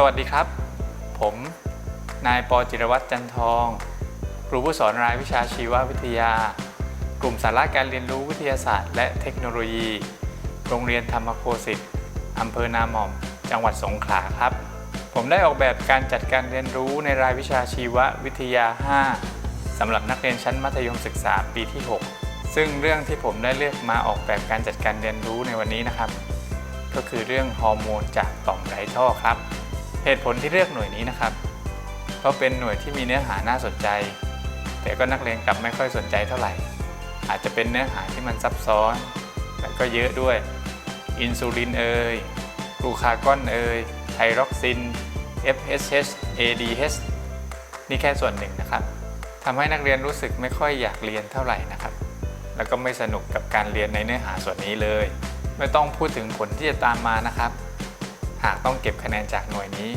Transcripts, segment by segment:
สวัสดีครับ ผม นายปอจิรวัตรจันทอง ครูผู้สอนรายวิชาชีววิทยา กลุ่มสาระการเรียนรู้วิทยาศาสตร์ และเทคโนโลยี โรงเรียนธรรมโคสิทธิ์อำเภอนาหม่อม จังหวัดสงขลาครับ ผมได้ออกแบบการจัดการเรียนรู้ในรายวิชาชีววิทยา 5สำหรับนักเรียนชั้นมัธยมศึกษาปีที่ 6 ซึ่งเรื่องที่ผมได้เลือกมาออกแบบการจัดการเรียนรู้ในวันนี้นะครับ ก็คือเรื่องฮอร์โมนจากต่อมไร้ท่อครับ เหตุผลที่เลือกหน่วยนี้นะครับ เพราะเป็นหน่วยที่มีเนื้อหาน่าสนใจ แต่ก็นักเรียนกลับไม่ค่อยสนใจเท่าไหร่ อาจจะเป็นเนื้อหาที่มันซับซ้อน และก็เยอะด้วย อินซูลินเอ่ยกลูคากอนเอ่ยไทรอกซิน FSH ADH นี่แค่ส่วนหนึ่งนะครับทำให้นักเรียนรู้สึกไม่ค่อยอยากเรียนเท่าไหร่นะครับ แล้วก็ไม่สนุกกับการเรียนในเนื้อหาส่วนนี้เลย ไม่ต้องพูดถึงผลที่จะตามมานะครับ หากต้องเก็บคะแนนจากหน่วยนี้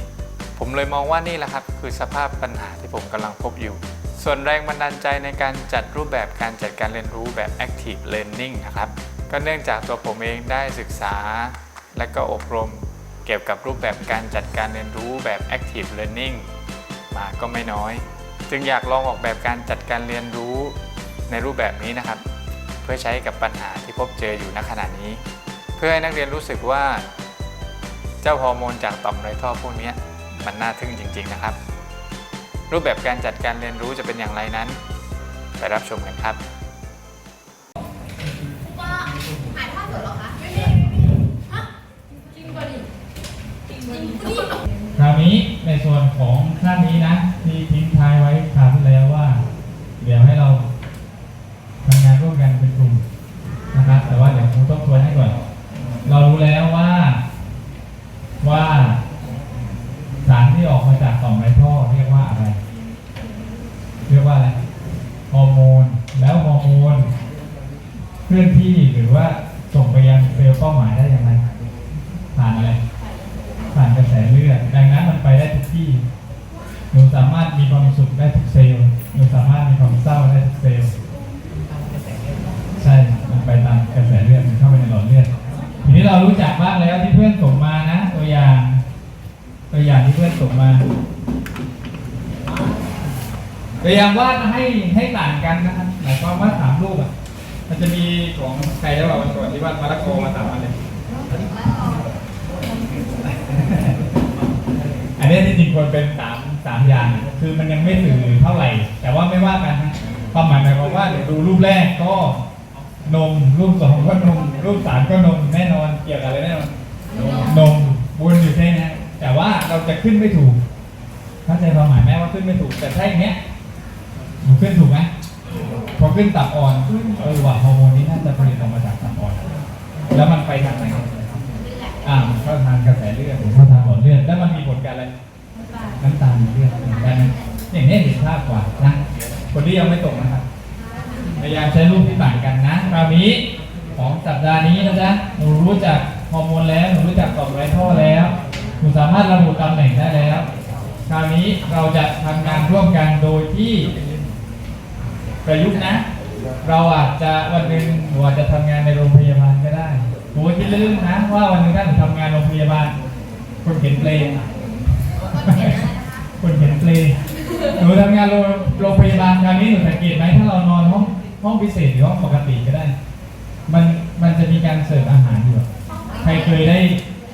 ผมเลยมองว่านี่แหละครับ คือสภาพปัญหาที่ผมกำลังพบอยู่ ส่วนแรงบันดาลใจในการจัดรูปแบบการจัดการเรียนรู้แบบ active learning นะครับ ก็เนื่องจากตัวผมเองได้ศึกษา และก็อบรมเกี่ยวกับรูปแบบการจัดการเรียนรู้แบบ active learning มาก็ไม่น้อย จึงอยากลองออกแบบการจัดการเรียนรู้ในรูปแบบนี้นะครับ เพื่อใช้กับปัญหาที่พบเจออยู่ณขณะนี้ เพื่อให้นักเรียนรู้สึกว่า เจ้าฮอร์โมนจากต่อมไรท่อพวกนี้มันน่าทึ่งจริง ๆ นะครับ รูปแบบการจัดการเรียนรู้จะเป็นอย่างไรนั้น ไปรับชมกันครับว่าถ่ายภาพสดเหรอคะไม่ได้ฮะจริงป่ะดิจริงป่ะดิคราวนี้ในส่วนของท่านนี้นะที่ทิ้งท้ายไว้คราวที่แล้วว่า เดี๋ยวให้เราทำงานร่วมกันเป็นกลุ่มนะครับแต่ว่าเดี๋ยวครูต้องทวนให้ก่อน เรารู้แล้วว่า ว่าสารที่ออกมาจากต่อมไรท่อเรียกว่าอะไร เรียกว่าอะไรฮอร์โมน แล้วฮอร์โมนเคลื่อนที่หรือว่าส่งไปยังเซลล์เป้าหมายได้อยังไงผ่านอะไรผ่านกระแสเลือดดังนั้นมันไปได้ทุกที่หนูสามารถมีความสุขได้ทุกเซลล์หนูสามารถมีความเศร้าได้ทุกเซลล์ใช่มันไปตามกระแสเลือดมันเข้าไปในหลอดเลือดทีนี้เรารู้จักบ้างแล้วที่เพื่อน มานะ ตัวอย่าง ตัวอย่างที่เพื่อนส่งมา ตัวอย่างวาดให้ให้ต่างกันนะครับหมายความว่าสามรูปอะ มันจะมีของใครแล้วว่าวันก่อนที่วาดมาระโกมาสามอันเลยอันนี้จริงๆควรเป็นสามสามอย่างนคือมันยังไม่สื่อเท่าไหร่ แต่ว่าไม่ว่ากันนะความหมายหมายความว่าเดี๋ยวดูรูปแรกก็นม รูปสองก็นม รูปสามก็นมแน่นอนเกี่ยวกับอะไรแน่นอน นมวนอยู่แค่นี้แต่ว่าเราจะขึ้นไม่ถูกเข้าใจความหมายไหมว่าขึ้นไม่ถูก แต่ถ้าอย่างเนี้ยหนูขึ้นถูกไหมพอขึ้นตับอ่อนเออว่าฮอร์โมนนี้น่าจะผลิตออกมาจากตับอ่อน แล้วมันไปทางไหนอ่ามันเข้าทางกระแสเลือดหรือเข้าทางหลอดเลือดแล้วมันมีผลกับอะไรน้ำตาลในเลือดเหมือนกันนะอย่างนี้เห็นภาพกว่านะคนที่ยังไม่ตกนะครับพยายามใช้รูปที่ต่างกันนะคราวนี้ของสัปดาห์นี้นะจ๊ะหนูรู้จัก ฮอร์โมนแล้วหนูรู้จักต่อมไรท่อแล้วหนูสามารถระบุตำแหน่งได้แล้ว คราวนี้เราจะทำงานร่วมกันโดยที่ประยุกต์นะ เราอาจจะวันหนึ่งหนูอาจจะทำงานในโรงพยาบาลก็ได้หนูคิดเรื่องนะว่าวันหนึ่งถ้าหนูทำงานโรงพยาบาล คนเขียนเพลงคนเขียนเพลงหนูทำงานโรงโรงพยาบาลคราวนี้หนูสังเกตไหมถ้าเรานอนห้องห้องพิเศษหรือห้องปกติก็ได้ มันมันจะมีการเสิร์ฟอาหารอยู่อะ ใครเคยได้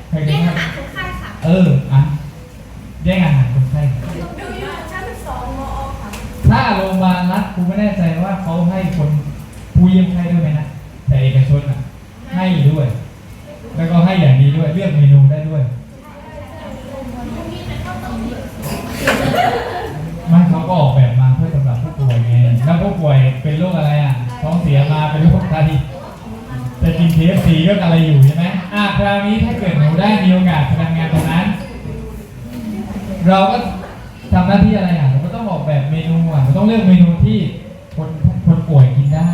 ใครเคเรียยนได้อาหารคนไข้ค่ะเอออะแย่งอาหารคนไข้ดูอยู่ชั้นสองมอค่ะถ้าโรงพยาบาลรัฐครูไม่แน่ใจว่าเขาให้คนผู้เยี่ยมไข้ด้วยไหมนะแต่เอกชนอะให้ด้วย แล้วก็ให้อย่างดีด้วยเลือกเมนูได้ด้วยมันเขาก็ออกแบบมาเพื่อสำหรับผู้ป่วยไงแล้วผู้ป่วยเป็นโรคอะไรอะท้องเสียมาเป็นโรคไตจะกินเคฟซีก็อะไรอยู่ใช่ไหม อะคราวนี้ถ้าเกิดหนูได้มีโอกาสทำงานตรงนั้น เราก็ทำหน้าที่อะไรอะเราก็ต้องออกแบบเมนูอะเราต้องเลือกเมนูที่คนคนป่วยกินได้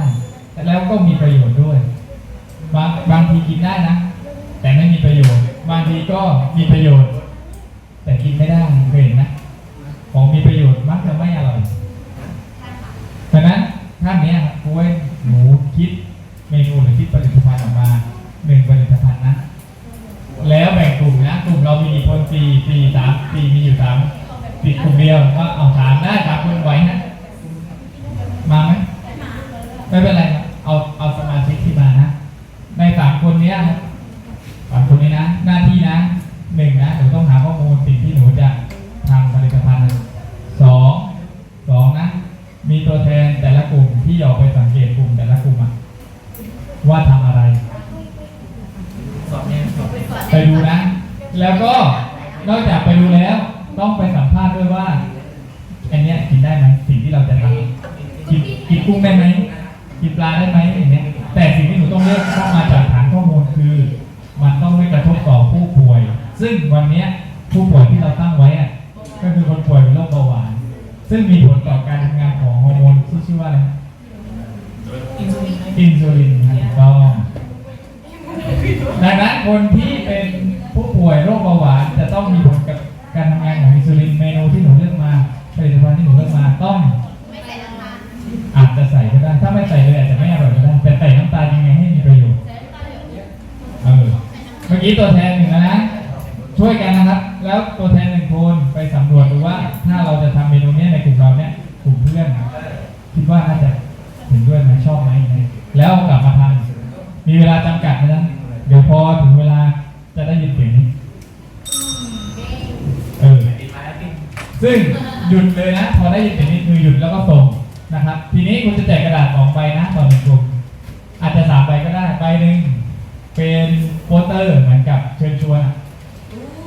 แล้วก็มีประโยชน์ด้วย บางบางทีกินได้นะ แต่ไม่มีประโยชน์ บางทีก็มีประโยชน์ แต่กินไม่ได้เคยเห็นไหมของมีประโยชน์มักจะไม่อร่อยฉะนั้นท่านเนี้ยครับครูให้หนูคิดเมนูหรือคิดผลิตภัณฑ์ออกมา หนึ่งผลิตภัณฑ์นะ แล้วแบ่งกลุ่มนะกลุ่มเรามีกี่คนสี่สี่สามสี่มีอยู่สามติดกลุ่มเดียวก็เอาถามได้ถามคุณไหวนะมาไหมไม่เป็นไรครับเอาเอาสมาชิกที่มานะ ในสามคนเนี้ยสามคนนี้นะ หน้าที่นะหนึ่งนะหนูต้องหาข้อมูลสิ่งที่หนูจะทำผลิตภัณฑ์สองสองนะ มีตัวแทนแต่ละกลุ่มที่ออกไปสังเกตกลุ่มแต่ละกลุ่มว่าทำอะไร ไปดูนะ แล้วก็นอกจากไปดูแล้ว ต้องไปสัมภาษณ์ด้วยว่าอันเนี้ยกินได้ไหมสิ่งที่เราจะทำกินกินกุ้งได้ไหมกินปลาได้ไหมอย่างเนี้ยแต่สิ่งที่หนูต้องเลือกเข้ามาจากฐานข้อมูลคือ มันต้องไม่กระทบต่อผู้ป่วย ซึ่งวันเนี้ยผู้ป่วยที่เราตั้งไว้อะก็คือคนป่วยเป็นโรคเบาหวาน ซึ่งมีผลต่อการทำงานของฮอร์โมนที่ชื่อว่าอะไรนะอินซูลินนะถูกต้อง ดังนั้นคนที่เป็นผู้ป่วยโรคเบาหวานจะต้องมีผลกับการทำงานของอินซูลินเมนูที่หนูเลือกมาผลิตภัณฑ์ที่หนูเลือกมาต้องไม่ใส่น้ำตาลอาจจะใส่ก็ได้ถ้าไม่ใส่เลยอาจจะไม่อร่อยก็ได้แต่ใส่น้ำตาลยังไงให้มีประโยชน์เออเมื่อกี้ตัวแทนหนึ่งแล้วนะ ช่วยกันนะครับ แล้วตัวแทนหนึ่งคนไปสำรวจดูว่า ถ้าเราจะทำเมนูนี้ในกลุ่มเราเนี่ยกลุ่มเพื่อนคิดว่าน่าจะเห็นด้วยไหมชอบไหมแล้วกลับมาทำมีเวลาจำกัดนะ เดี๋ยวพอถึงเวลาจะได้ยินเสียงนี้เออซึ่งหยุดเลยนะ พอได้ยินเสียงนี้คือหยุดแล้วก็ส่งนะครับ ทีนี้คุณจะแจกกระดาษสองใบนะต่อหนึ่งกลุ่มอาจจะสามใบก็ได้ใบหนึ่งเป็นโปสเตอร์เหมือนกับเชิญชวนอะ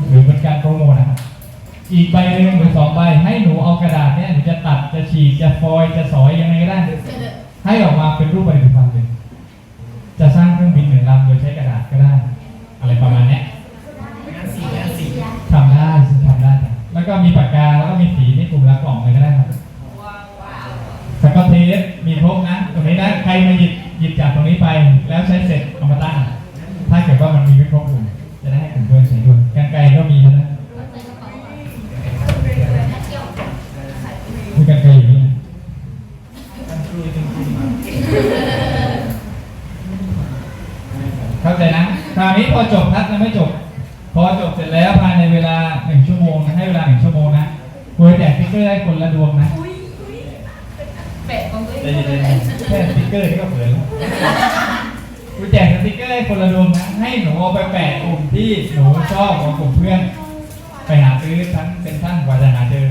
หรือเป็นการโปรโมทนะครับอีกใบหนึ่งหรือสองใบให้หนูเอากระดาษเนี่ยหนูจะตัดจะฉีกจะฟอยล์จะสอยยังไงก็ได้ให้ออกมาเป็นรูปผลิตภัณฑ์เลย จะสร้างเครื่องบินหนึ่งลำโดยใช้กระดาษก็ได้ อะไรประมาณเนี้ยทำได้ซึ่งทำได้จ้ะแล้วก็มีปากกาแล้วก็มีสีที่กลุ่มละกล่องเลยก็ได้ครับสกอตเทปมีครบนะตรงนี้นะใครมาหยิบหยิบจากตรงนี้ไปแล้วใช้เสร็จเอามาตั้งถ้าเกิดว่ามันมีไม่ครบกลุ่มจะได้ให้กลุ่มเพื่อนใช้ด้วยกันไกลก็มีนะมีกันไกลอยู่นี่นะเข้าใจนะ คราวนี้พอจบทัดยังไม่จบ พอจบเสร็จแล้วภายในเวลาหนึ่งชั่วโมงนะให้เวลาหนึ่งชั่วโมง นะคุยแจกสติ๊กเกอร์ให้คนละดวงนะเป็ดของตัวเอแค่งสติ๊กเกอร์ที่ก็เผินแล้วคุยแจกสติ๊กเกอร์ให้คนละดวงนะให้หนูเอาไปแปะกลุ่มที่หนูชอบของกลุ่มเพื่อน ไปหาซื้อทั้งเป็นท่านกว่าจะหาเจอ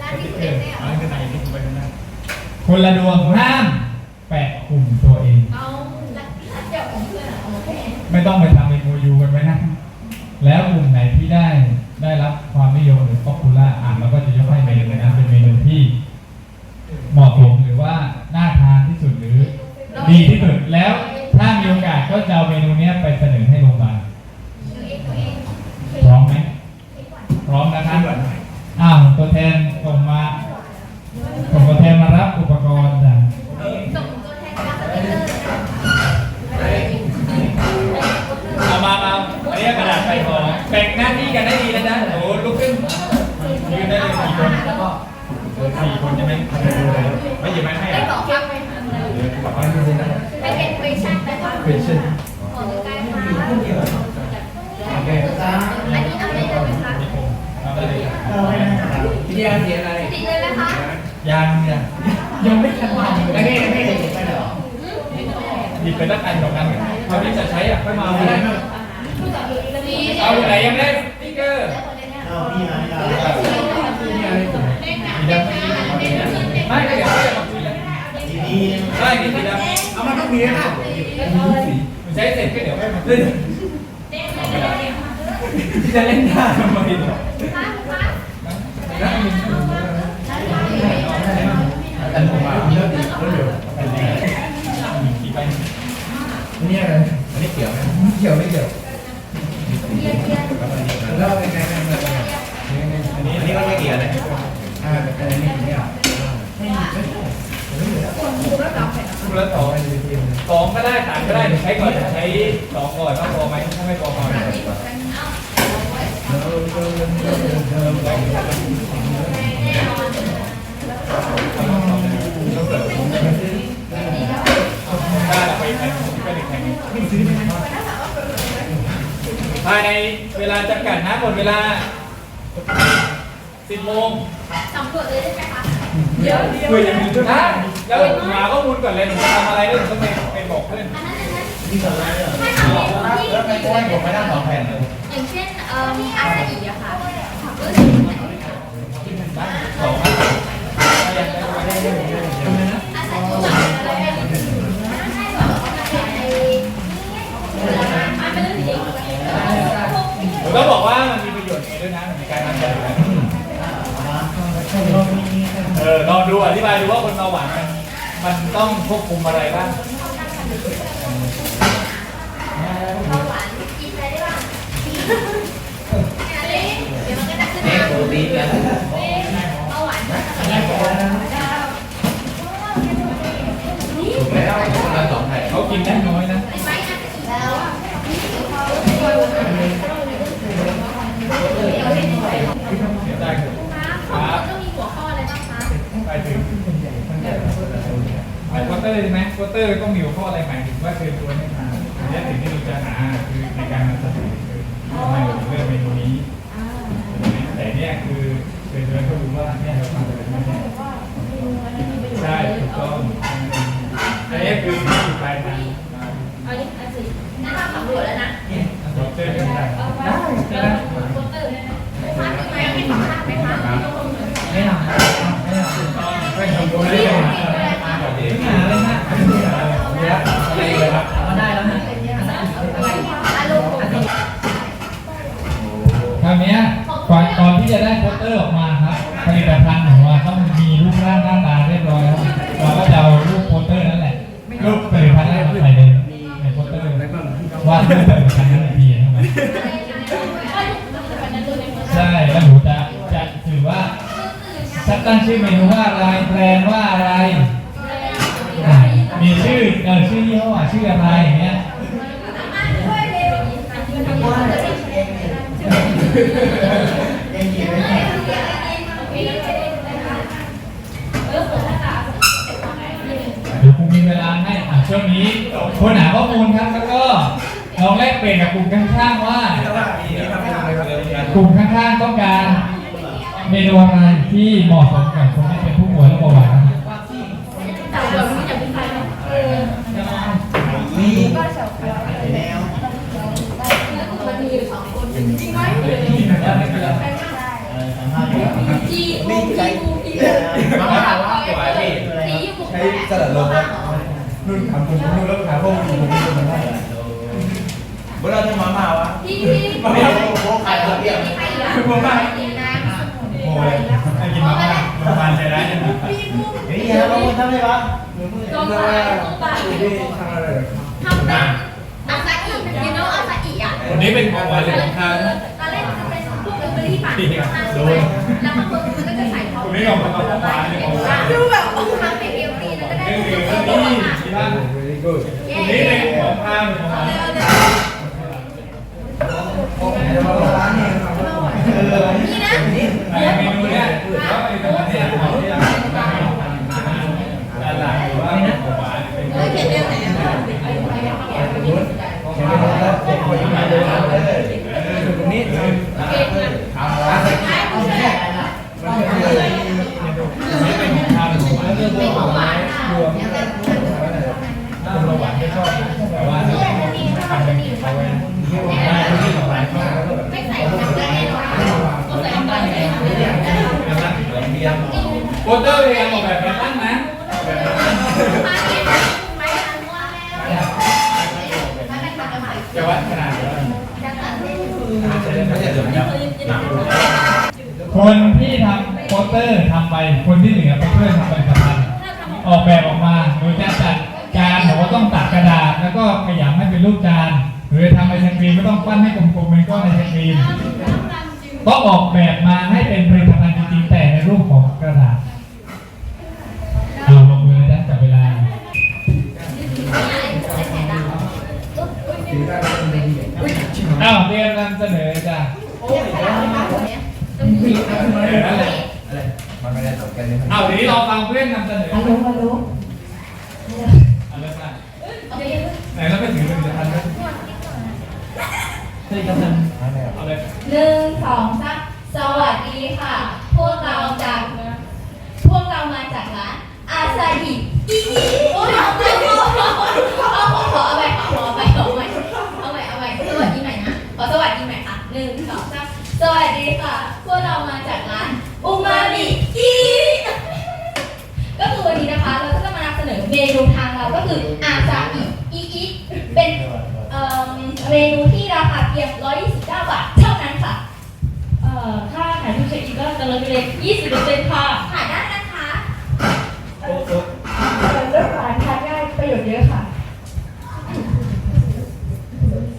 ร้าสนนี้ติ๊กเกเป็อนร์เนี่ยเอาไว้ข้างในนี่ไปข้างหน้าคนละดวงห้ามแปะกลุ่มตัวเอง เอาลักเจ้าของเพื่อนโอเคไม่ต้องไปทำเป็นโมยูกันไว้นะ แล้วกลุ่มไหนที่ได้ ได้รับความนิยมหรือป๊อปปูล่าอ่านเราก็จะยกให้เมนูนั้นเป็นเมนูที่เหมาะสมหรือว่าน่าทานที่สุดหรือดีที่สุดแล้วถ้ามีโอกาสก็จะเอาเมนูนี้ไปเสน สี่คนจะไม่ไม่หยิบไม้ให้ได้อะบอกว่าไปหาเลยให้เป็นเวชั่นแบบว่าเป็นเช่นออกกำลังกายค่ะอันนี้เอาได้เลยไหมคะเอาไปเลยพี่ยาเสียอะไรติดเลยไหมคะยังเนี่ยยังไม่ทันทำไม่ไม่ไม่ได้ไปหรอหยิบไปตั้งอันสองอันคราวนี้จะใช้อะค่อยมาเอาไม่ได้นี่เอาอยู่ไหนยังไม่ได้สติ๊กเกอร์เอาพี่มาพี่มาสี ไม่ก็เดี๋ยวเราจะมาคุยแล้วทีนี้ใช่นี่สีดำเอามันต้องมีนะใช้เสร็จก็เดี๋ยวค่อยมาเล่นที่จะเล่นท่าทำไมเนี่ยอันผมมาเลิกดีก็เดี๋ยวเป็นยังไงขี่ไปนี่อะไรอันนี้เกี่ยวไหมเกี่ยวไม่เกี่ยวแล้วเป็นไงกันอันนี้อันนี้ก็ไม่เกี่ยวเลยอ่าแต่อันนี้เนี่ย คู่ละสองสองก็ได้สามก็ได้เดี๋ยวใช้ก่อนใช้สองก่อนว่าพอไหมถ้าไม่พอพอได้ไปแข่งก็ไปแข่งภายในเวลาจำกัดนะหมดเวลาสิบโมงสำรวจเลยได้ไหมคะเดี๋ยวเพื่อจะมีทุกท่าน แล้วหาข้อมูลก่อนเลยหนูจะทำอะไรแล้วหนูต้องไปไปบอกเพื่อนอันนั้นอันนั้นนี่สไลด์เหรอไม่ค่ะที่แล้วไม่ได้ผมไม่ได้สองแผ่นเลยอย่างเช่นเอ่ออาซาอิอะค่ะเออสองอันอาซาอิอะไรอะใช่เหรอไอ้มันเป็นเรื่องจริงหนูต้องบอกว่ามันมีประโยชน์ไงด้วยนะมันการนำเสนอเออลองดูอธิบายดูว่าคนเบาหวาน มันต้องควบคุมอะไรบ้างเบาหวานกินอะไรได้บ้างเด็กปกติกันข้าโปรตีนแล้วหวานแย่นี่ถูกแล้วคนละสองแผ่เขากินได้น้อยนะ ไม้อาซาอิแล้วอะ ได้ครับ ครับต้องมีหัวข้ออะไรบ้างคะ ไปถึงไอ้โปส เตอร์ใช่ไหมโปสเตอร์ต้องมีหัวข้ออะไรหมายถึงว่าเชิญชวนให้มาอันนี้สิ่งที่เราจะหาคือในการนำเสนอคือทำไมเราถึงเลือกเมนูนี้แต่เนี่ยคือเชิญชวนเขาดูว่าเนี่ยเราทำอะไรบ้างใช่ถูกต้องอันนี้คือที่อยู่ปลายทางเอาดิอาซาอินั่นเราสำรวจแล้วนะโปสเตอร์เป็นไงได้ใช่ไหมโปสเตอร์ได้ไหมคะมีไหมมีสัมภาษณ์ไหมคะไม่ทำไม่ทำไม่ทำ ตั้งชื่อเมนูว่าอะไรแบรนว่าอะไร มีชื่อเออชื่อยี่ห้อชื่ออะไรอย่างเงี้ยเดี๋ยวครูมีเวลาให้อะช่วงนี้คนหาข้อมูลครับแล้วก็ลองแลกเปลี่ยนกับกลุ่มข้างๆว่ากลุ่มข้างๆต้องการ เมนูอะไรที่เหมาะสมกับคนที่เป็นผู้ป่วยโรคเบาหวานมีแนวจีบูจีบูจีบูมาว่าว่าตัวไอ้พี่จีบูใช้สลัดลมครับรุ่นถามผมรุ่นแล้วถาพวกผมผมผมได้เวลาจะมามาวะพี่พี่มาไม่เอาโค้กขายตัวเดียวใครอะผมว่าดีนะ โอ้ยไอ้กินมาม่า โรงพยาบาลใจร้ายจังนะพี่บูเฮ้ยเราคนทำอะไรวะกองสายกองสายทำอะไรทำเป็นอาซาอิยูโนอาซาอิอะวันนี้เป็นของหวานหรือของคาวนตอนแรกจะเป็นพวกเบเกอรี่ปั่นมาใช่ไหมแล้วมันก็จะใส่ทองวันนี้เราของของหวานหรือของคาวดูแบบทำเป็นเอลฟีแล้วก็ได้นี่คือตัวนี่ตัวที่วันนี้เป็นของคาวหรือของหวานเออนี่นะเมนูเนี่ยแล้วไอ้ตัวเนี้ยของที่เราตลาดหรือว่าของหวานเป็น เออเขียนเรื่องไหนอะ เดี๋ยวเราเด็กคนนี้มาเดินเลยตรงนี้ทำร้านมันคือ นี่เป็นของคาวหรือของหวาน เรื่อง เป็นของหวาน รวม ถ้าเราหวานไม่ชอบแต่ว่าถ้าทำเป็นเขาไว้ได้ที่ของหวานชอบแล้วก็แบบ ไม่ใส่น้ำได้แน่นอนก็ใส่น้ำได้แน่นอน เบียร์ โปสเตอร์เรียงออกแบบเป็นตั้งนะแบบนั้น มาเก็บไม่ทันว่าแล้วมาเป็นปากกระหม่ จะวัดขนาดเท่าไหร่จะตัดเส้นไม่ใช่เดี๋ยวคนที่ทำโปสเตอร์ทำไป คนที่เหลือไปช่วยทำผลิตภัณฑ์ออกแบบออกมาโดยจะจัดจานบอกว่าต้องตัดกระดาษ แล้วก็ขยำให้เป็นรูปจานหรือทำไอศครีมไม่ต้องปั้นให้กลมๆเป็นก้อนไอศครีมต้องออกแบบมาให้เป็นผลิต ไม่ได้ตกกันเลยเอาทีนี้ลองฟังเพื่อนนำเสนอฮัลโหลฮัลโหลเอาเริ่มกันไหนเราไปถือผลิตภัณฑ์ด้วยสี่เอาเลยหนึ่งสองสามสวัสดีค่ะ พวกเราจาก พวกเรามาจากร้านอาซาฮิอีโอ้ยเอาไปเอาเอาขอเอาไปขอเอาไปเอาไปเอาไปเอาไปสวัสดีใหม่นะขอสวัสดีใหม่ค่ะหนึ่งสองสามสวัสดีค่ะ พวกเรามาจากร้านอุมามิอี ก็คือวันนี้นะคะเราก็จะมานำเสนอเมนูทางเราก็คืออาซาฮิอีอีเป็นเอ่อเมนูที่ราคาเพียง 129 บาทเท่านั้นค่ะเอ่อถ้าขายทุกชนิดก็จะลดไปเลย20%ค่ะ ขายได้นะคะเอ่อเรื่องร้านทานง่ายประโยชน์เยอะค่ะ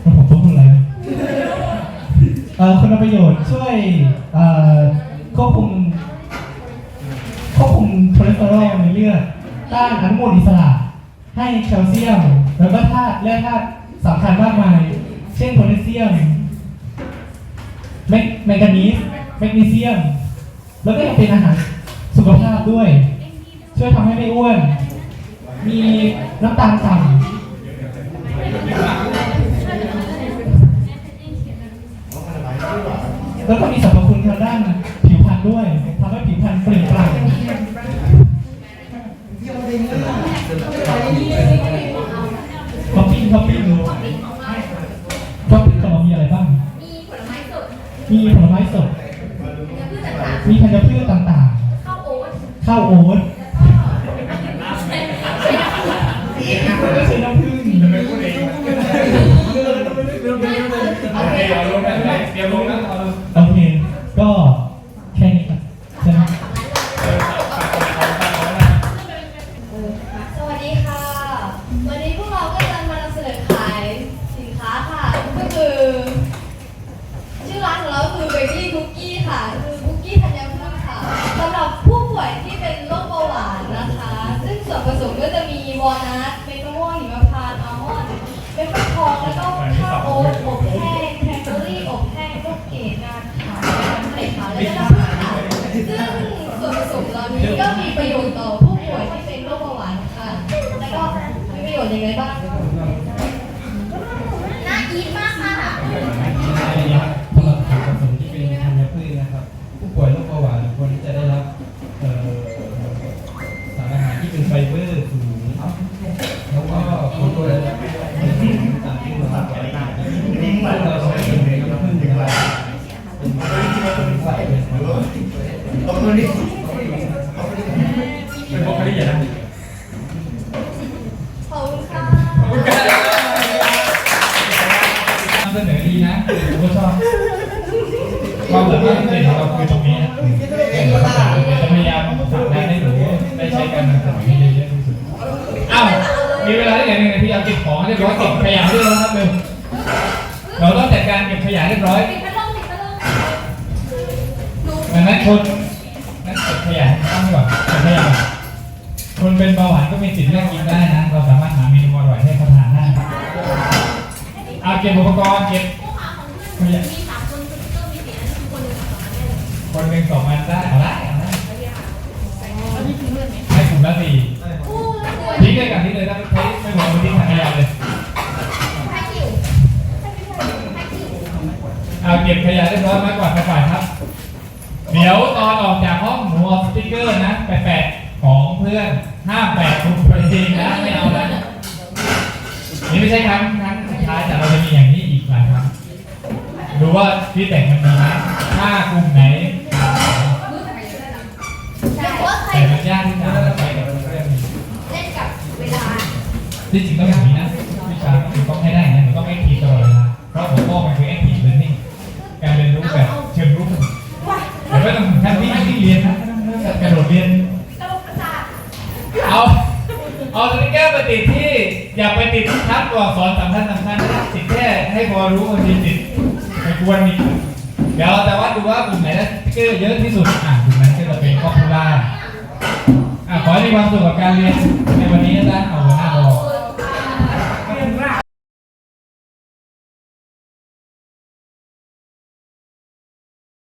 ผมพูดอะไรเอ่อคุณประโยชน์ช่วยเอ่อควบคุมควบคุมคอเลสเตอรอลในเลือดต้านอนุมูลอิสระ ให้แคลเซียม แล้วก็ธาตุและธาตุสำคัญมากมาย เช่นโพแทสเซียมแมกแมงกานีสแมกนีเซียม แล้วก็ยังเป็นอาหารสุขภาพด้วย ช่วยทำให้ไม่อ้วน มีน้ำตาลต่ำแล้วก็มีสรรพคุณทางด้านผิวพรรณด้วย มีผลไม้สดเนื้อพืชต่างมีธัญพืชต่างๆข้าวโอ๊ตๆ ข้าวโอ๊ตแล้วก็ไม่ใช่น้ำผึ้ง โอเคเอาลงแบบไห มีประโยชน์ต่อผู้ป่วยที่เป็นโรคเบาหวานค่ะ แล้วก็มีประโยชน์ยังไงบ้าง ความสามารถพิเศษของเราคือตรงนี้นะจะพยายามผลักดันให้หนูได้ใช้การนำเสนอให้เยอะที่สุดอ้าวมีเวลาที่ไหนหนึ่งนาทีเอาเก็บของให้เรียบร้อยเก็บขยะเรียบร้อยครับเร็วเราต้องจัดการเก็บขยะเรียบร้อยปิดพัดลมปิดพัดลมดังนั้นคนนั้นเก็บขยะให้ต้องก่อนเก็บขยะคนเป็นเบาหวานก็มีสิทธิ์เลือกกินได้นะ เราสามารถหาเมนูอร่อยให้เขาทานได้เอาเก็บอุปกรณ์เก็บ คนหนึ่งสองอันได้เอาละเอาละให้กลุ่มละสี่ทิ้งเลยกันทิ้งเลยถ้าใช้ไม่หมดทิ้งถังขยะเลยให้คิวให้คิวเอาเก็บขยะเรียบร้อยไม้กวาดไปฝ่ายครับ เดี๋ยวตอนออกจากห้องหนูเอาสติ๊กเกอร์นะแปะของเพื่อนห้ามแปะทุกประเด็นนะไม่เอานะนี่ไม่ใช่ครั้งครั้งสุดท้ายแต่เราจะมีอย่างนี้อีกหลายครั้งดูว่าที่แต่งมันมีไหมถ้ากลุ่มไหน แต่ว่าใคร แต่มันยากที่จะไปกับเพื่อน เล่นกับเวลา ที่จริงต้องอย่างนี้นะวิชาคือต้องให้ได้นะหนูต้องแอคทีฟตลอดเวลาเพราะหัวข้อมันคือแอคทีฟเรียนรู้การเรียนรู้แบบเชิงรุกแต่ไม่ต้องถึงขั้นวิ่งวิ่งเรียนนะไม่ต้องเริ่มจากกระโดดเรียนกระโดดประสาทเอาเอาสติ๊กเกอร์ไปติดที่อย่าไปติดทับตัวอักษรสำคัญสำคัญนะติดแค่ให้พอรู้คนทีติดไม่ควรนี่เดี๋ยวเราจะวัดดูว่ากลุ่มไหนได้สติ๊กเกอร์เยอะที่สุดอะกลุ่มนั้นก็จะเป็นครอบครัวอะขอให้มีความสุขกับการเรียนในวันนี้นะจ๊ะเอาหัวหน้าบอก